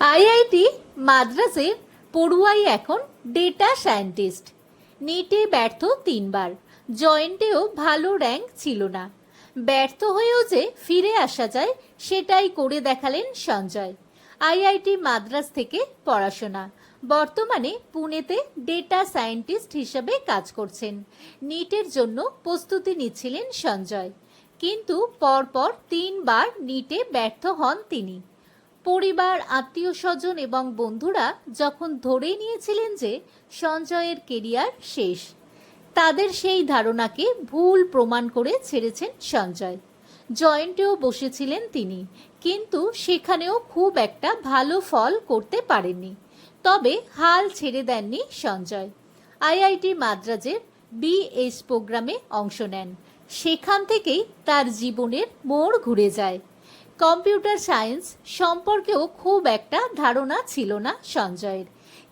IIT মাদ্রাসের পড়ুয়াই এখন data scientist নিটে ব্যর্থ তিনবার। জয়েন্টেও ভালো র্যাঙ্ক ছিল না। ব্যর্থ হয়েও যে ফিরে আসা যায়, সেটাই করে দেখালেন সঞ্জয়। আইআইটি মাদ্রাস থেকে পড়াশোনা। বর্তমানে পুনেতে ডেটা সায়েন্টিস্ট হিসেবে কাজ করছেন। নিটের জন্য প্রস্তুতি নিচ্ছিলেন সঞ্জয়। কিন্তু পরপর তিনবার নিটে ব্যর্থ হন তিনি। পরিবার আত্মীয় স্বজন এবং বন্ধুরা যখন ধরে নিয়েছিলেন যে সঞ্জয়ের কেরিয়ার শেষ, তাদের সেই ধারণাকে ভুল প্রমাণ করে ছেড়েছেন সঞ্জয়। জয়েন্টেও বসেছিলেন তিনি, কিন্তু সেখানেও খুব একটা ভালো ফল করতে পারেননি। তবে হাল ছেড়ে দেননি সঞ্জয়। আইআইটি মাদ্রাজের বিএস প্রোগ্রামে অংশ নেন। সেখান থেকেই তার জীবনের মোড় ঘুরে যায়। কম্পিউটার সায়েন্স সম্পর্কেও খুব একটা ধারণা ছিল না সঞ্জয়ের।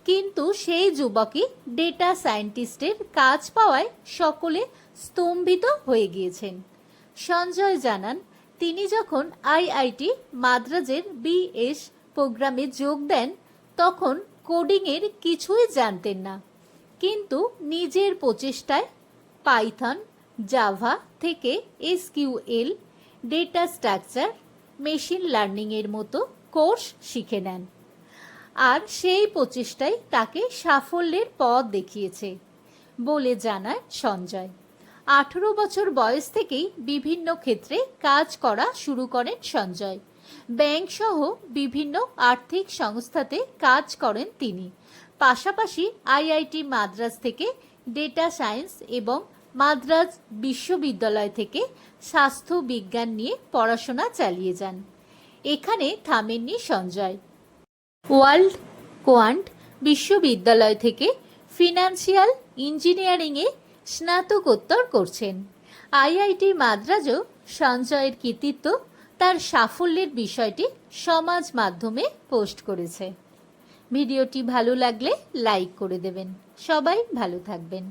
কিন্তু সেই যুবকই ডেটা সায়েন্টিস্টের কাজ পাওয়ায় সকলে স্তম্ভিত হয়ে গিয়েছেন। সঞ্জয় জানান, তিনি যখন আইআইটি মাদ্রাজের বিএস প্রোগ্রামে যোগ দেন, তখন কোডিংয়ের কিছুই জানতেন না। কিন্তু নিজের প্রচেষ্টায় পাইথন, জাভা থেকে এসকিউএল, ডেটা স্ট্রাকচার মেশিন লার্নিংয়ের মতো কোর্স শিখে নেন। আর সেই প্রচেষ্টাই তাকে সাফল্যের পথ দেখিয়েছে বলে জানায় সঞ্জয়। আঠেরো বছর বয়স থেকেই বিভিন্ন ক্ষেত্রে কাজ করা শুরু করেন সঞ্জয়। ব্যাংক সহ বিভিন্ন আর্থিক সংস্থাতে কাজ করেন তিনি। পাশাপাশি আইআইটি মাদ্রাজ থেকে ডেটা সায়েন্স এবং মাদ্রাজ বিশ্ববিদ্যালয় থেকে স্বাস্থ্য বিজ্ঞান নিয়ে পড়াশোনা চালিয়ে যান। এখানে থামেননি সঞ্জয়। ওয়ার্ল্ড কোয়ান্ট বিশ্ববিদ্যালয় থেকে ফিনান্সিয়াল ইঞ্জিনিয়ারিংয়ে স্নাতকোত্তর করছেন। আইআইটি মাদ্রাজও সঞ্জয়ের কৃতিত্ব তার সাফল্যের বিষয়টি সমাজ মাধ্যমে পোস্ট করেছে। ভিডিওটি ভালো লাগলে লাইক করে দেবেন। সবাই ভালো থাকবেন।